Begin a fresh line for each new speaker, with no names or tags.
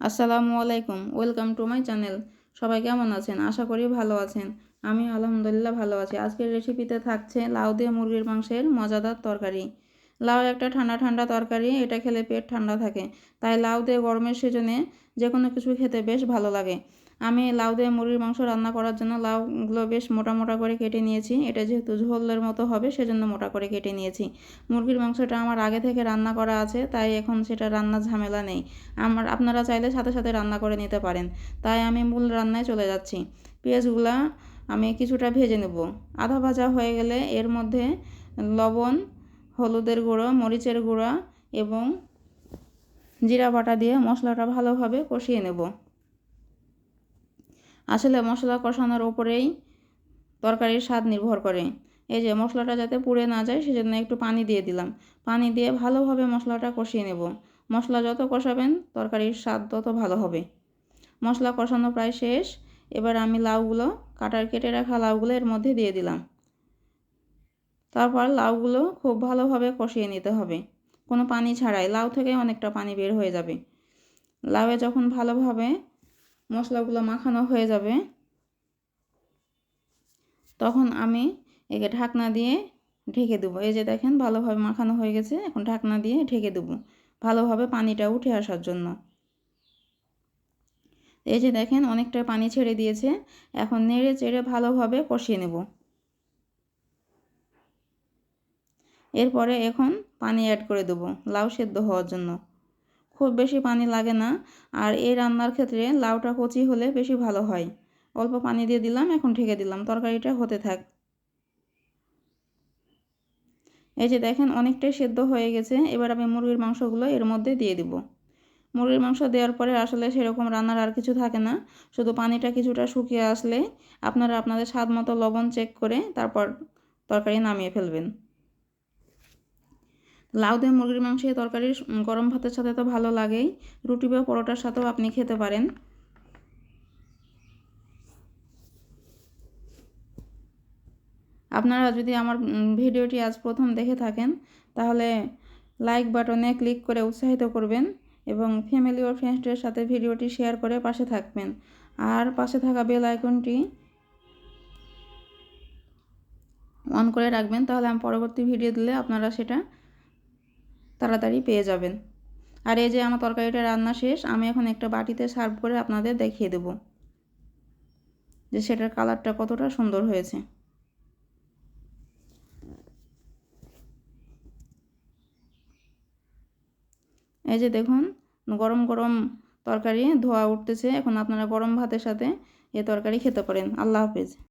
আসসালামু আলাইকুম, welcome to my channel. সবাই কেমন আছেন? আশা করি ভালো আছেন। আমি আলহামদুলিল্লাহ ভালো আছি। আজকের রেসিপিতে থাকছে লাউ দিয়ে মুরগির মাংসের মজাদার তরকারি। লাউ একটা ঠান্ডা ঠান্ডা তরকারি, এটা খেলে পেট ঠান্ডা থাকে। তাই লাউ দিয়ে গরমের সিজনে যে কোনো কিছু খেতে বেশ ভালো লাগে। আমি লাউ দিয়ে মুরগির মাংস রান্না করার জন্য লাউগুলো বেশ মোটা মোটা করে কেটে নিয়েছি। এটা যেহেতু ঝোলের মতো হবে, সেজন্য মোটা করে কেটে নিয়েছি। মুরগির মাংসটা আমার আগে থেকে রান্না করা আছে, তাই এখন সেটা রান্নার ঝামেলা নেই। আমার, আপনারা চাইলে সাথে সাথে রান্না করে নিতে পারেন। তাই আমি মূল রান্নায় চলে যাচ্ছি। পেঁয়াজগুলা আমি কিছুটা ভেজে নেব। আধা ভাজা হয়ে গেলে এর মধ্যে লবণ হলুদের গুঁড়ো, মরিচের গুঁড়া এবং জিরা বাটা দিয়ে মশলাটা ভালোভাবে কষিয়ে নেব। আসলে মশলা কষানোর ওপরেই তরকারির স্বাদ নির্ভর করে। এই যে মশলাটা যাতে পুড়ে না যায়, সেজন্য একটু পানি দিয়ে দিলাম। পানি দিয়ে ভালোভাবে মশলাটা কষিয়ে নেব। মশলা যত কষাবেন, তরকারির স্বাদ তত ভালো হবে। মশলা কষানো প্রায় শেষ। এবার আমি লাউগুলো, কাটার কেটে রাখা লাউগুলো এর মধ্যে দিয়ে দিলাম। তারপর লাউগুলো খুব ভালোভাবে কষিয়ে নিতে হবে। কোনো পানি ছাড়াই, লাউ থেকে অনেকটা পানি বের হয়ে যাবে। লাউয়ে যখন ভালোভাবে মশলাগুলো মাখানো হয়ে যাবে, তখন আমি একে ঢাকনা দিয়ে ঢেকে দেবো। এই যে দেখেন, ভালোভাবে মাখানো হয়ে গেছে, এখন ঢাকনা দিয়ে ঢেকে দেবো ভালোভাবে পানিটা উঠে আসার জন্য। এই যে দেখেন, অনেকটা পানি ছেড়ে দিয়েছে, এখন নেড়ে চেড়ে ভালোভাবে কষিয়ে নেব। এরপরে এখন পানি অ্যাড করে দেবো, লাউ সেদ্ধ হওয়ার জন্য। খুব বেশি পানি লাগে না, আর এই রান্নার ক্ষেত্রে লাউটা কচি হলে বেশি ভালো হয়। অল্প পানি দিয়ে দিলাম, এখন ঢেকে দিলাম, তরকারিটা হতে থাক। এই যে দেখেন, অনেকটাই সেদ্ধ হয়ে গেছে, এবার আমি মুরগির মাংসগুলো এর মধ্যে দিয়ে দিব। মুরগির মাংস দেওয়ার পরে আসলে সেরকম রান্নার আর কিছু থাকে না, শুধু পানিটা কিছুটা শুকিয়ে আসলে আপনারা আপনাদের স্বাদ মতো লবণ চেক করে তারপর তরকারি নামিয়ে ফেলবেন। লাউ দিয়ে মুরগির মাংস তরকারি গরম ভাতের সাথে তো ভালো লাগেই। রুটি বা পরোটার সাথেও আপনি খেতে পারেন। আপনারা যদি আমার ভিডিওটি আজ প্রথম দেখে থাকেন, তাহলে লাইক বাটনে ক্লিক করে উৎসাহিত করবেন এবং ফ্যামিলি ও ফ্রেন্ডসদের সাথে ভিডিওটি শেয়ার করে পাশে থাকবেন। আর পাশে থাকা বেল আইকনটি অন করে রাখবেন, তাহলে আমি পরবর্তী ভিডিও দিলে আপনারা সেটা তাড়াতাড়ি পেয়ে যাবেন। আর এই যে আমার তরকারিটা রান্না শেষ, আমি এখন একটা বাটিতে সার্ভ করে আপনাদের দেখিয়ে দেব যে সেটার কালারটা কতটা সুন্দর হয়েছে। এই যে দেখুন, গরম গরম তরকারি ধোয়া উঠতেছে। এখন আপনারা গরম ভাতের সাথে এ তরকারি খেতে পারেন। আল্লাহ হাফেজ।